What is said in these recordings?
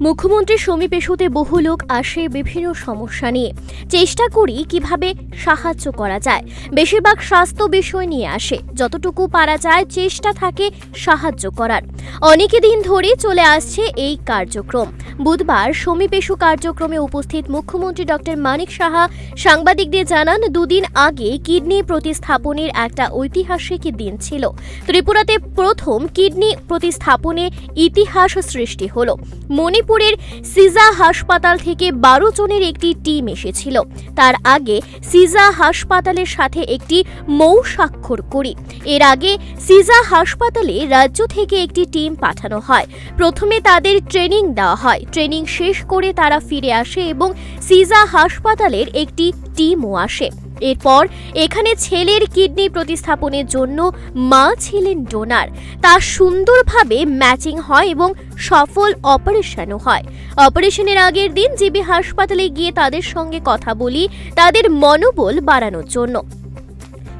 মুখ্যমন্ত্রী সমী পেশুতে বহু লোক আসে বিভিন্ন সমস্যা নিয়ে। চেষ্টা করি কীভাবে সাহায্য করা যায়। বেশিরভাগ স্বাস্থ্য বিষয় নিয়ে আসে। যতটুকু পারা যায়, চেষ্টা থাকে সাহায্য করার। অনেকে দিন ধরে চলে আসছে এই কার্যক্রম। বুধবার সমী পেশু কার্যক্রমে উপস্থিত মুখ্যমন্ত্রী ডক্টর মানিক সাহা সাংবাদিকদের জানান, দুদিন আগে কিডনি প্রতিস্থাপনের একটা ঐতিহাসিক দিন ছিল। ত্রিপুরাতে প্রথম কিডনি প্রতিস্থাপনে ইতিহাস সৃষ্টি হলো। মণিপুরের সিজা হাসপাতাল থেকে বারো জনের একটি টিম এসেছিল। তার আগে সিজা হাসপাতালের সাথে একটি মৌ স্বাক্ষর করি। এর আগে সিজা হাসপাতালে রাজ্য থেকে একটি টিম পাঠানো হয়। প্রথমে তাদের ট্রেনিং দেওয়া হয়। ট্রেনিং শেষ করে তারা ফিরে আসে এবং সিজা হাসপাতালের একটি টিমও আসে। এরপর এখানে ছেলের কিডনি প্রতিস্থাপনের জন্য মা ছিলেন ডোনার। তা সুন্দরভাবে ম্যাচিং হয় এবং সফল অপারেশনও হয়। অপারেশনের আগের দিন জিবি হাসপাতালে গিয়ে তাদের সঙ্গে কথা বলি, তাদের মনোবল বাড়ানোর জন্য।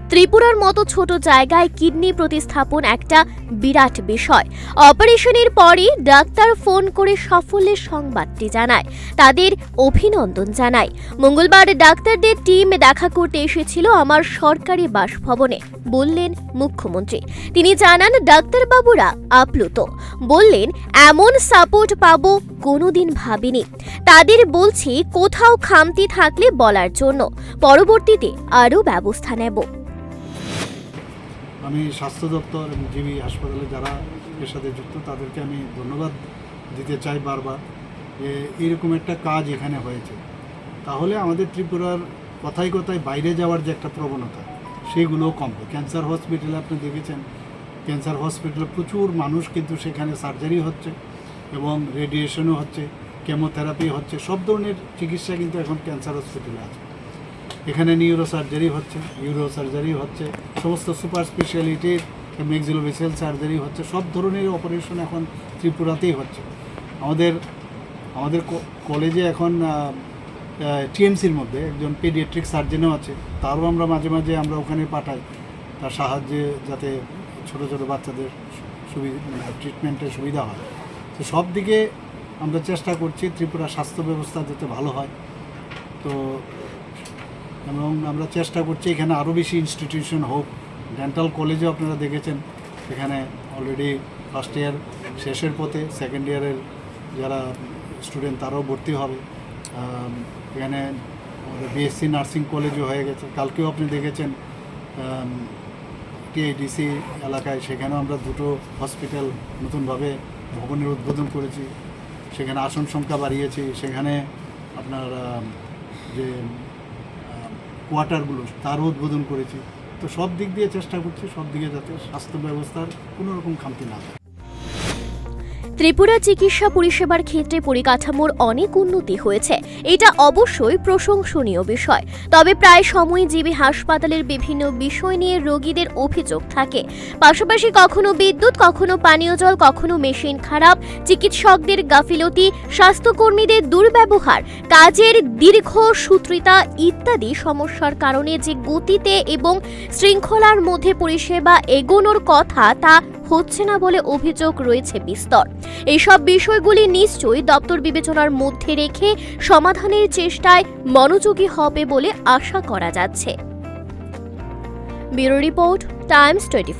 ত্রিপুরার মতো ছোট জায়গায় কিডনি প্রতিস্থাপন একটা বিরাট বিষয়। অপারেশনের পরই ডাক্তার ফোন করে সাফল্যের সংবাদটি জানায়। তাদের অভিনন্দন জানায়। মঙ্গলবার ডাক্তারদের টিম দেখা করতে এসেছিল আমার সরকারি বাসভবনে, বললেন মুখ্যমন্ত্রী। তিনি জানান, ডাক্তারবাবুরা আপ্লুত। বললেন, এমন সাপোর্ট পাবো কোনোদিন ভাবিনি। তাদের বলছি, কোথাও খামতি থাকলে বলার জন্য। পরবর্তীতে আরও ব্যবস্থা নেব। আমি স্বাস্থ্য দপ্তর এবং জিবি হাসপাতালে যারা এর সাথে যুক্ত, তাদেরকে আমি ধন্যবাদ দিতে চাই বারবার। যে এরকম একটা কাজ এখানে হয়েছে। তাহলে আমাদের ত্রিপুরার কথায় কথায় বাইরে যাওয়ার যে একটা প্রবণতা, সেগুলোও কমবে। ক্যান্সার হসপিটালে আপনি দেখেছেন, ক্যান্সার হসপিটালে প্রচুর মানুষ কিন্তু সেখানে সার্জারি হচ্ছে এবং রেডিয়েশনও হচ্ছে, কেমোথেরাপি হচ্ছে, সব ধরনের চিকিৎসা কিন্তু এখন ক্যান্সার হসপিটালে আছে। এখানে নিউরো সার্জারি হচ্ছে ইউরো সার্জারি হচ্ছে, সমস্ত সুপার স্পেশালিটির মেক্সিলোভিসেল সার্জারি হচ্ছে, সব ধরনের অপারেশন এখন ত্রিপুরাতেই হচ্ছে। আমাদের আমাদের কলেজে এখন টিএমসির মধ্যে একজন পেডিয়াট্রিক সার্জেনও আছে, তারও আমরা মাঝে মাঝে আমরা ওখানে পাঠাই। তার সাহায্যে যাতে ছোট ছোট বাচ্চাদের সুবিধা ট্রিটমেন্টের সুবিধা হয়। তো সব দিকে আমরা চেষ্টা করছি ত্রিপুরা স্বাস্থ্য ব্যবস্থা যাতে ভালো হয়। তো এবং আমরা চেষ্টা করছি এখানে আরও বেশি ইনস্টিটিউশন হোক। ডেন্টাল কলেজেও আপনারা দেখেছেন, এখানে অলরেডি ফার্স্ট ইয়ার শেষের পথে সেকেন্ড ইয়ারের যারা স্টুডেন্ট তারাও ভর্তি হবে। এখানে বিএসসি নার্সিং কলেজও হয়ে গেছে। কালকেও আপনি দেখেছেন টিআইডিসি এলাকায় সেখানেও আমরা দুটো হসপিটাল নতুনভাবে ভবনের উদ্বোধন করেছি। সেখানে আসন সংখ্যা বাড়িয়েছি। সেখানে আপনার যে কোয়ার্টারগুলো তারও উদ্বোধন করেছি। তো সব দিক দিয়ে চেষ্টা করছি, সব দিকে যাতে স্বাস্থ্য ব্যবস্থার কোনো রকম খামতি না থাকে। ত্রিপুরা চিকিৎসা পরিষেবার ক্ষেত্রে পরিকাঠামোর অনেক উন্নতি হয়েছে। এটা অবশ্যই প্রশংসনীয় বিষয়। তবে প্রায় সময় জিবি হাসপাতালের বিভিন্ন বিষয় নিয়ে রোগীদের অভিযোগ থাকে। পাশাপাশি কখনো বিদ্যুৎ, কখনো পানীয় জল, কখনো মেশিন খারাপ, চিকিৎসকদের গাফিলতি, স্বাস্থ্যকর্মীদের দুর্ব্যবহার, কাজের দীর্ঘ সূত্রিতা ইত্যাদি সমস্যার কারণে যে গতিতে এবং শৃঙ্খলার মধ্যে পরিষেবা এগোনোর কথা তা হচ্ছে না বলে অভিযোগ রয়েছে বিস্তর। এইসব বিষয়গুলি নিশ্চয়ই দপ্তর বিবেচনার মধ্যে রেখে সমাধানের চেষ্টায় মনোযোগী হবে বলে আশা করা যাচ্ছে। Bureau report, Times twenty